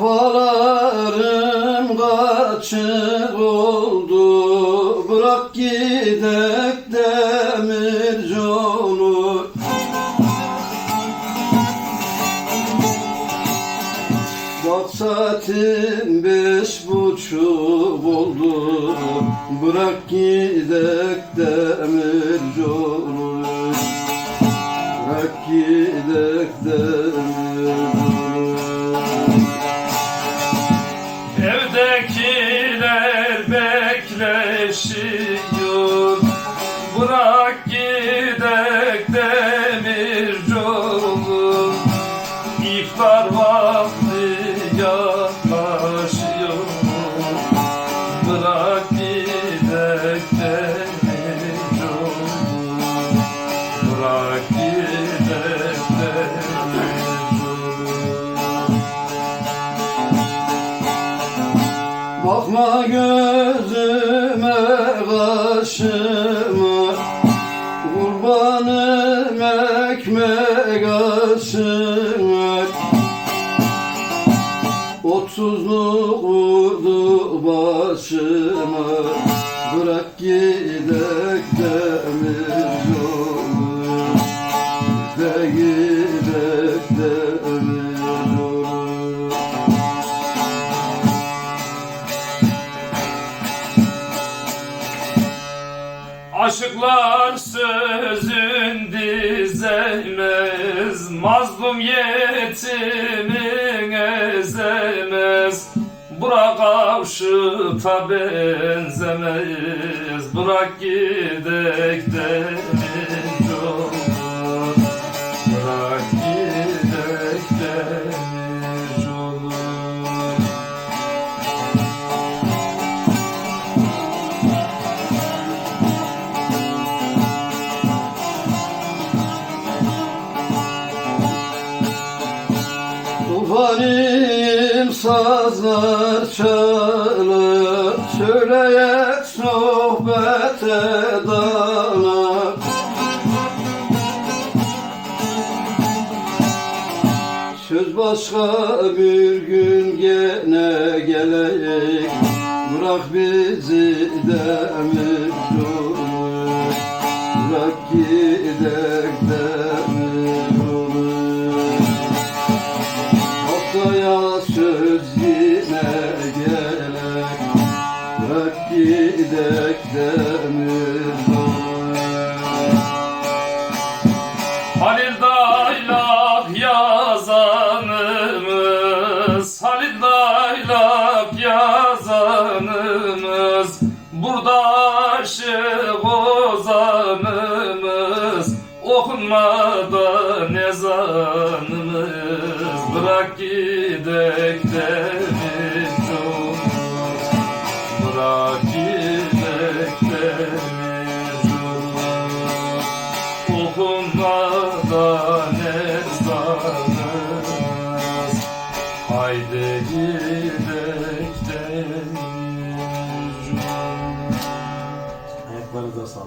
Havalarım kaçık oldu. Bırak gidek demir yolu. Bak saatin beş buçuk oldu. Bırak gidek demir Bırak gidek demir yolu. İftar vakti yaklaşıyor. Bırak gidek demir yolu. Bırak gidek demir yolu. Bakma gözüme aşına Otsuzluk vurdu başıma. Bırak gidek demir yolu. De gidek demir yolu. Aşıklar sözün dizemez Mazlum yetimin ezemez. Bırak avşıta benzemez Bırak gidek demir Tufanim sazlar çalar Söyleyek sohbete dalar. Söz başka bir gün gene geleyik Bırak bizi demir yolu Halil Daylak yazanımız Halil Daylak yazanımız Burada aşık ozanımız Okunmadan ezanımız Bırak gidek demir destanımız Haydi gidek deniz Ayakları da sağ